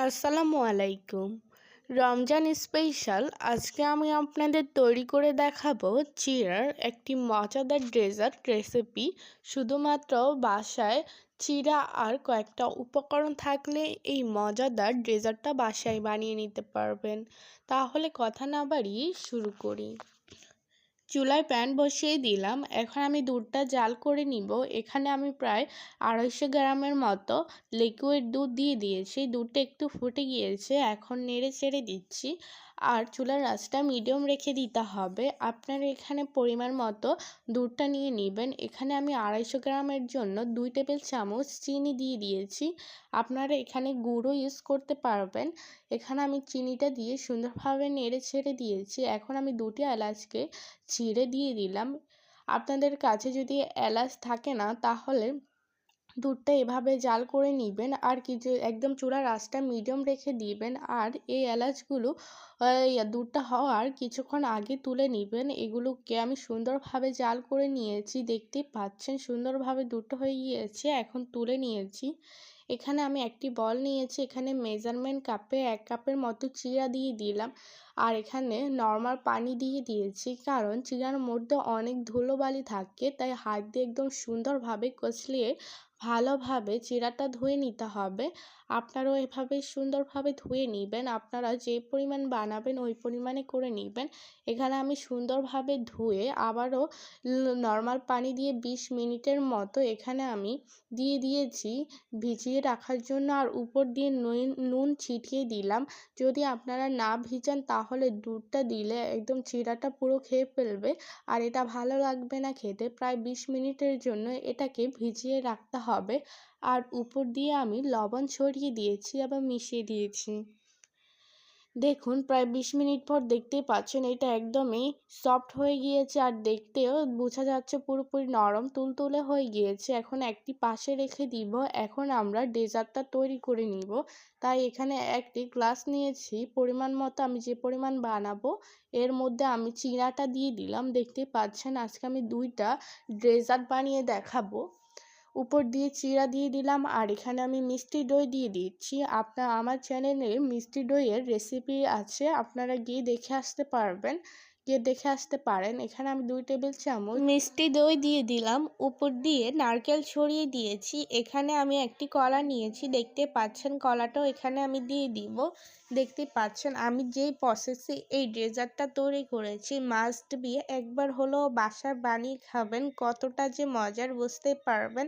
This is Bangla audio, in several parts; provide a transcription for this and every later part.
আসসালামু আলাইকুম। রমজান স্পেশাল আজকে আমি আপনাদের তৈরি করে দেখাবো চিড়ার একটি মজাদার ডেজার্ট রেসিপি শুধুমাত্র বাসায় চিড়া আর কয়েকটা উপকরণ থাকলে এই মজাদার ডেজার্টটা বাসায় বানিয়ে নিতে পারবেন। তাহলে কথা না বাড়িয়ে শুরু করি। চুলায় প্যান বসিয়ে দিলাম। এখন আমি দুধটা জাল করে নিব। এখানে আমি প্রায় আড়াইশো গ্রামের মতো লিকুইড দুধ দিয়ে দিয়েছি। দুধটা একটু ফুটে গিয়েছে। এখন নেড়ে চেড়ে দিচ্ছি। আর চুলার আঁচটা মিডিয়াম রেখে দিতে হবে। আপনার এখানে পরিমাণ মতো দুধটা নিয়ে নেবেন। এখানে আমি আড়াইশো গ্রামের জন্য দুই টেবিল চামচ চিনি দিয়ে দিয়েছি। আপনারা এখানে গুঁড়ো ইউজ করতে পারবেন। এখানে আমি চিনিটা দিয়ে সুন্দরভাবে নেড়ে ছেড়ে দিয়েছি। এখন আমি দুটি এলাচকে ছিঁড়ে দিয়ে দিলাম। আপনাদের কাছে যদি এলাচ থাকে না, তাহলে দুধটা এভাবে জাল করে নেবেন আর কিছু একদম চূড়ার আঁচটা মিডিয়াম রেখে দিবেন আর এই এলাচগুলো দুধটা হওয়ার কিছুক্ষণ আগে তুলে নেবেন। এগুলোকে আমি সুন্দরভাবে জাল করে নিয়েছি, দেখতেই পাচ্ছেন সুন্দরভাবে দুটো হয়ে গিয়েছে, এখন তুলে নিয়েছি। এখানে আমি একটি বল নিয়েছি, এখানে মেজারমেন্ট কাপে এক কাপের মতো চিরা দিয়ে দিলাম। আর এখানে নর্মাল পানি দিয়ে দিয়েছি, কারণ চিরার মধ্যে অনেক ধুলোবালি থাকে, তাই হাত দিয়ে একদম সুন্দরভাবে কচলিয়ে ভালোভাবে চিরাটা ধুয়ে নিতে হবে। আপনারাও এভাবে সুন্দরভাবে ধুয়ে নেবেন। আপনারা যে পরিমাণ বানাবেন ওই পরিমাণে করে নেবেন। এখানে আমি সুন্দরভাবে ধুয়ে আবারও নর্মাল পানি দিয়ে বিশ মিনিটের মতো এখানে আমি দিয়ে দিয়েছি। ভিজিয়ে রাখার জন্য আর উপর দিয়ে নুন ছিটিয়ে দিলাম। যদি আপনারা না ভিজান তাহলে দুধটা দিলে একদম চিরাটা পুরো খেয়ে ফেলবে। আর এটা ভালো লাগবে না খেতে। প্রায় বিশ মিনিটের জন্য এটাকে ভিজিয়ে রাখতে হবে। আর উপর দিয়ে আমি লবণ ছড়িয়ে দিয়েছি, আবার মিশিয়ে দিয়েছি। দেখুন, প্রায় বিশ মিনিট পর দেখতেই পাচ্ছেন, এটা একদমই সফট হয়ে গিয়েছে আর দেখতেও বোঝা যাচ্ছে পুরোপুরি নরম, তুলতুলে হয়ে গিয়েছে। এখন একটি পাশে রেখে দিব, এখন আমরা ডেজার্টটা তৈরি করে নিব। তাই এখানে একটি গ্লাস নিয়েছি, পরিমাণ মতো আমি যে পরিমাণ বানাবো, এর মধ্যে আমি চিনাটা দিয়ে দিলাম। দেখতে পাচ্ছেন, আজকে আমি দুইটা ডেজার্ট বানিয়ে দেখাবো। উপর দিয়ে চিরা দিয়ে দিলাম, আর এখানে আমি মিষ্টি দই দিয়ে দিচ্ছি। আপনার, আমার চ্যানেলে মিষ্টি দইয়ের রেসিপি আছে, আপনারা গিয়ে দেখে আসতে পারবেন। গিয়ে দেখে আসতে পারেন। এখানে আমি দুই টেবিল চামচ মিষ্টি দই দিয়ে দিলাম। উপর দিয়ে নারকেল ছড়িয়ে দিয়েছি। এখানে আমি একটি কলা নিয়েছি। দেখতে পাচ্ছেন কলাটাও এখানে আমি দিয়ে দিব। দেখতে পাচ্ছেন আমি যেই প্রসেসে এই ডেজার্টটা তৈরি করেছি মাস্ট বি একবার হলেও বাসা বানিয়ে খাবেন। কতটা যে মজার বুঝতে পারবেন।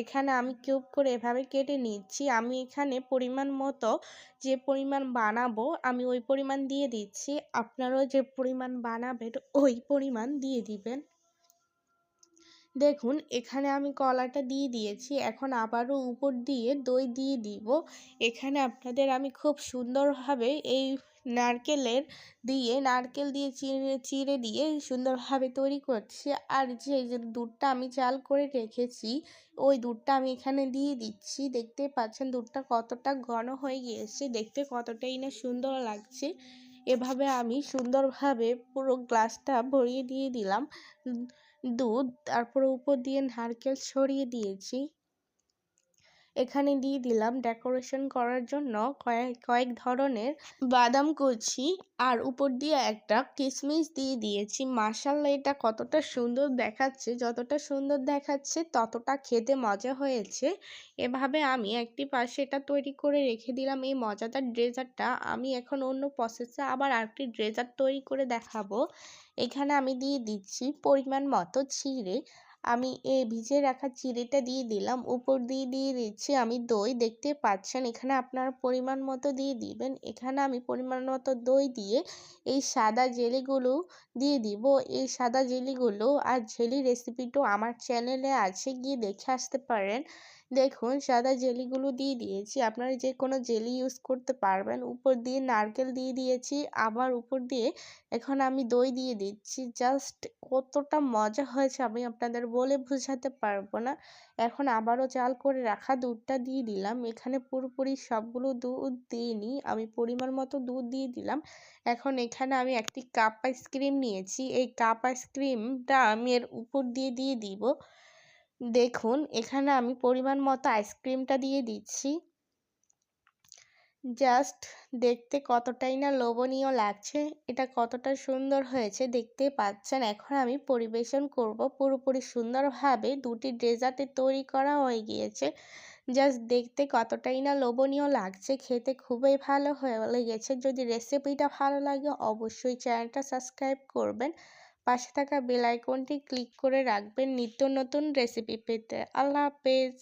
এখানে আমি কিউব করে এভাবে কেটে নিচ্ছি। আমি এখানে পরিমাণ মতো যে পরিমাণ বানাবো, আমি ওই পরিমাণ দিয়ে দিচ্ছি। আপনারাও যে পরিমাণ বানাবেন, ওই পরিমাণ দিয়ে দিবেন। দেখুন, এখানে আমি কলাটা দিয়ে দিয়েছি, এখন আবারও উপর দিয়ে দই দিয়ে দিব। এখানে আপনাদের আমি খুব সুন্দরভাবে এই নারকেলের দিয়ে, নারকেল দিয়ে চিড়ে চিড়ে দিয়ে সুন্দরভাবে তৈরি করছি। আর যে যে দুধটা আমি চাল করে রেখেছি, ওই দুধটা আমি এখানে দিয়ে দিচ্ছি। দেখতে পাচ্ছেন, দুধটা কতটা ঘন হয়ে গিয়েছে, দেখতে কতটাই না সুন্দর লাগছে। এভাবে আমি সুন্দরভাবে পুরো গ্লাসটা ভরিয়ে দিয়ে দিলাম। দুধ, তারপরে উপর দিয়ে নারকেল ছড়িয়ে দিয়েছি। এখানে দিয়ে দিলাম ডেকোরেশন করার জন্য কয়েক কয়েক ধরনের বাদাম কুচি আর উপর দিয়ে একটা কিশমিশ দিয়ে দিয়েছি। মাসাল্লা এটা কতটা সুন্দর দেখাচ্ছে। যতটা সুন্দর দেখাচ্ছে, ততটা খেতে মজা হয়েছে। এভাবে আমি একটি পাশে এটা তৈরি করে রেখে দিলাম এই মজাদার ড্রেজারটা আমি এখন অন্য প্রসেসে আবার আরেকটি ড্রেজার তৈরি করে দেখাবো। এখানে আমি দিয়ে দিচ্ছি পরিমাণ মতো চিড়ে আমি এই ভিজে রাখা চিড়েটা দিয়ে দিলাম। উপর দিয়ে দিয়ে দিচ্ছি আমি দই। দেখতে পাচ্ছেন এখানে আপনার পরিমাণ মতো দিয়ে দিবেন। এখানে আমি পরিমাণ মতো দই দিয়ে এই সাদা জেলিগুলো দিয়ে দিব। এই সাদা জেলিগুলো আর জেলি রেসিপিটাও আমার চ্যানেলে আছে, গিয়ে দেখে আসতে পারেন। দেখুন, সাদা জেলিগুলো দিয়ে দিয়েছি। আপনারা যে কোনো জেলি ইউজ করতে পারবেন। উপর দিয়ে নারকেল দিয়ে দিয়েছি। আবার উপর দিয়ে এখন আমি দই দিয়ে দিচ্ছি। জাস্ট কতটা মজা হয়েছে আমি আপনাদের বলে বোঝাতে পারব না। এখন আবারও চাল করে রাখা দুধটা দিয়ে দিলাম। এখানে পুরোপুরি সবগুলো দুধ দিইনি। আমি পরিমাণ মতো দুধ দিয়ে দিলাম। এখন এখানে আমি একটি কাপ আইসক্রিম নিয়েছি। এই কাপ আইসক্রিমটা আমি এর উপর দিয়ে দিয়ে দিব। দেখুন, এখানে আমি পরিমাণ মতো আইসক্রিমটা দিয়ে দিচ্ছি। জাস্ট দেখতে কতটাই না লোভনীয় লাগছে, এটা কতটা সুন্দর হয়েছে দেখতে পাচ্ছেন। এখন আমি পরিবেশন করব পুরোপুরি সুন্দরভাবে দুটি ডেজার্টে তৈরি করা হয়ে গিয়েছে। জাস্ট দেখতে কতটাই না লোভনীয় লাগছে, খেতে খুবই ভালো হয়ে লেগেছে। যদি রেসিপিটা ভালো লাগে অবশ্যই চ্যানেলটা সাবস্ক্রাইব করবেন। পাশে থাকা বেল আইকনটি ক্লিক করে রাখবেন নিত্য নতুন রেসিপি পেতে। আল্লাহ হাফেজ।